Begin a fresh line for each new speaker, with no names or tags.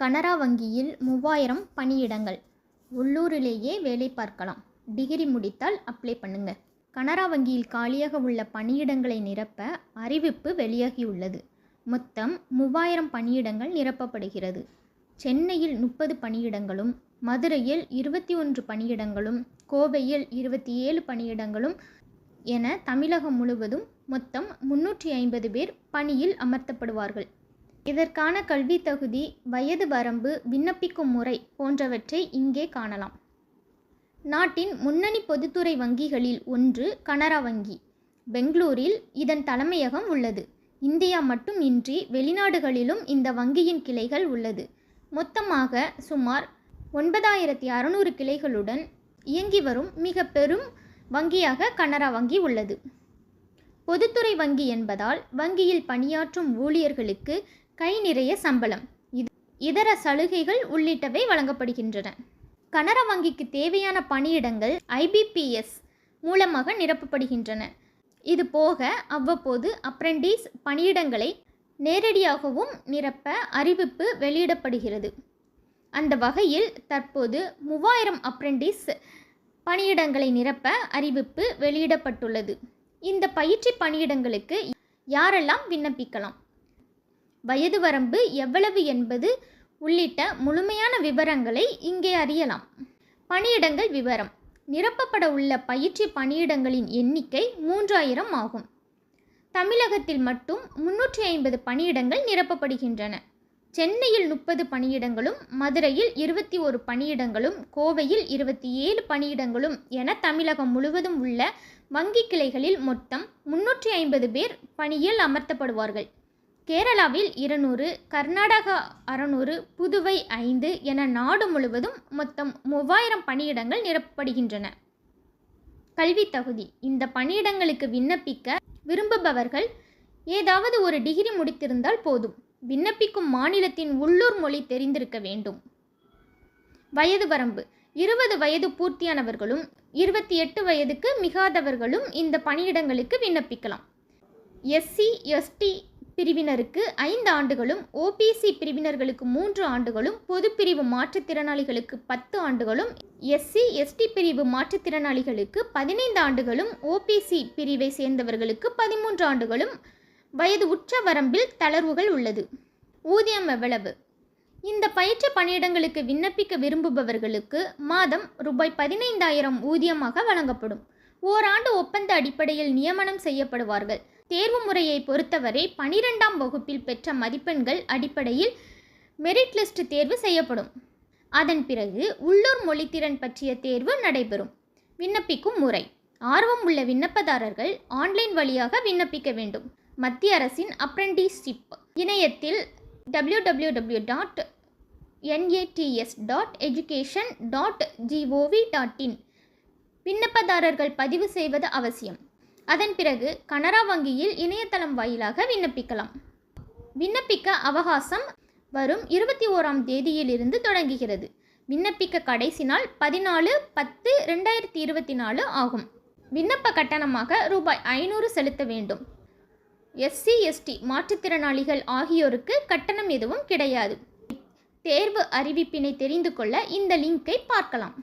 கனரா வங்கியில் மூவாயிரம் பணியிடங்கள். உள்ளூரிலேயே வேலை பார்க்கலாம். டிகிரி முடித்தால் அப்ளை பண்ணுங்க. கனரா வங்கியில் காலியாக உள்ள பணியிடங்களை நிரப்ப அறிவிப்பு வெளியாகியுள்ளது மொத்தம் மூவாயிரம் பணியிடங்கள் நிரப்பப்படுகிறது. சென்னையில் முப்பது பணியிடங்களும் மதுரையில் இருபத்தி ஒன்று பணியிடங்களும் கோவையில் இருபத்தி ஏழு பணியிடங்களும் என தமிழகம் முழுவதும் மொத்தம் முன்னூற்றி ஐம்பது பேர் பணியில் அமர்த்தப்படுவார்கள். இதற்கான கல்வி தகுதி வயது வரம்பு விண்ணப்பிக்கும் முறை போன்றவற்றை இங்கே காணலாம். நாட்டின் முன்னணி பொதுத்துறை வங்கிகளில் ஒன்று கனரா வங்கி. பெங்களூரில் இதன் தலைமையகம் உள்ளது. இந்தியா மட்டும் இன்றி வெளிநாடுகளிலும் இந்த வங்கியின் கிளைகள் உள்ளது. மொத்தமாக சுமார் ஒன்பதாயிரத்தி அறநூறு கிளைகளுடன் இயங்கி வரும் மிக பெரும் வங்கியாக கனரா வங்கி உள்ளது. பொதுத்துறை வங்கி என்பதால் வங்கியில் பணியாற்றும் ஊழியர்களுக்கு கை நிறைய சம்பளம். இது இதர சலுகைகள் உள்ளிட்டவை வழங்கப்படுகின்றன. கனரா வங்கிக்கு தேவையான பணியிடங்கள் ஐபிபிஎஸ் மூலமாக நிரப்பப்படுகின்றன. இது போக அவ்வப்போது அப்ரெண்டிஸ் பணியிடங்களை நேரடியாகவும் நிரப்ப அறிவிப்பு வெளியிடப்படுகிறது. அந்த வகையில் தற்போது மூவாயிரம் அப்ரெண்டிஸ் பணியிடங்களை நிரப்ப அறிவிப்பு வெளியிடப்பட்டுள்ளது. இந்த பயிற்சி பணியிடங்களுக்கு யாரெல்லாம் விண்ணப்பிக்கலாம்? வயது வரம்பு எவ்வளவு என்பது உள்ளிட்ட முழுமையான விவரங்களை இங்கே அறியலாம். பணியிடங்கள் விவரம். நிரப்பப்பட உள்ள பயிற்சி பணியிடங்களின் எண்ணிக்கை மூன்றாயிரம் ஆகும். தமிழகத்தில் மட்டும் முன்னூற்றி ஐம்பது பணியிடங்கள் நிரப்பப்படுகின்றன. சென்னையில் முப்பது பணியிடங்களும் மதுரையில் இருபத்தி ஒரு பணியிடங்களும் கோவையில் இருபத்தி ஏழு பணியிடங்களும் என தமிழகம் முழுவதும் உள்ள வங்கி கிளைகளில் மொத்தம் முன்னூற்றி ஐம்பது பேர் பணியில் அமர்த்தப்படுவார்கள். கேரளாவில் இருநூறு கர்நாடகா அறநூறு புதுவை ஐந்து என நாடு முழுவதும் மொத்தம் மூவாயிரம் பணியிடங்கள் நிரப்பப்படுகின்றன. கல்வி தகுதி. இந்த பணியிடங்களுக்கு விண்ணப்பிக்க விரும்புபவர்கள் ஏதாவது ஒரு டிகிரி முடித்திருந்தால் போதும். விண்ணப்பிக்கும் மாநிலத்தின் உள்ளூர் மொழி தெரிந்திருக்க வேண்டும். வயது வரம்பு. இருபது வயது பூர்த்தியானவர்களும் இருபத்தி எட்டு வயதுக்கு மிகாதவர்களும் இந்த பணியிடங்களுக்கு விண்ணப்பிக்கலாம். எஸ்சி எஸ்டி பிரிவினருக்கு ஐந்து ஆண்டுகளும் ஓபிசி பிரிவினர்களுக்கு மூன்று ஆண்டுகளும் பொதுப்பிரிவு மாற்றுத்திறனாளிகளுக்கு பத்து ஆண்டுகளும் எஸ்சி எஸ்டி பிரிவு மாற்றுத்திறனாளிகளுக்கு பதினைந்து ஆண்டுகளும் ஓபிசி பிரிவை சேர்ந்தவர்களுக்கு பதிமூன்று ஆண்டுகளும் வயது உச்ச வரம்பில் தளர்வுகள் உள்ளது. ஊதியம் எவ்வளவு? இந்த பயிற்சி பணியிடங்களுக்கு விண்ணப்பிக்க விரும்புபவர்களுக்கு மாதம் ரூபாய் பதினைந்தாயிரம் ஊதியமாக வழங்கப்படும். ஓராண்டு ஒப்பந்த அடிப்படையில் நியமனம் செய்யப்படுவார்கள். தேர்வு முறையை பொறுத்தவரை பனிரெண்டாம் வகுப்பில் பெற்ற மதிப்பெண்கள் அடிப்படையில் மெரிட் லிஸ்ட் தேர்வு செய்யப்படும். அதன் பிறகு உள்ளூர் மொழித்திறன் பற்றிய தேர்வு நடைபெறும். விண்ணப்பிக்கும் முறை. ஆர்வம் உள்ள விண்ணப்பதாரர்கள் ஆன்லைன் வழியாக விண்ணப்பிக்க வேண்டும். மத்திய அரசின் அப்ரண்டிஸ்ஷிப் இணையத்தில் W W W dot NATS dot education dot GOV dot in விண்ணப்பதாரர்கள் பதிவு செய்வது அவசியம். அதன் பிறகு கனரா வங்கியில் இணையதளம் வாயிலாக விண்ணப்பிக்கலாம். விண்ணப்பிக்க அவகாசம் வரும் இருபத்தி ஓராம் தேதியிலிருந்து தொடங்குகிறது. விண்ணப்பிக்க கடைசி நாள் பதினாலு பத்து ரெண்டாயிரத்தி இருபத்தி நாலு ஆகும். விண்ணப்ப கட்டணமாக ரூபாய் ஐநூறு செலுத்த வேண்டும். எஸ்சி எஸ்டி மாற்றுத்திறனாளிகள் ஆகியோருக்கு கட்டணம் எதுவும் கிடையாது. தேர்வு அறிவிப்பினை தெரிந்து கொள்ள இந்த லிங்கை பார்க்கலாம்.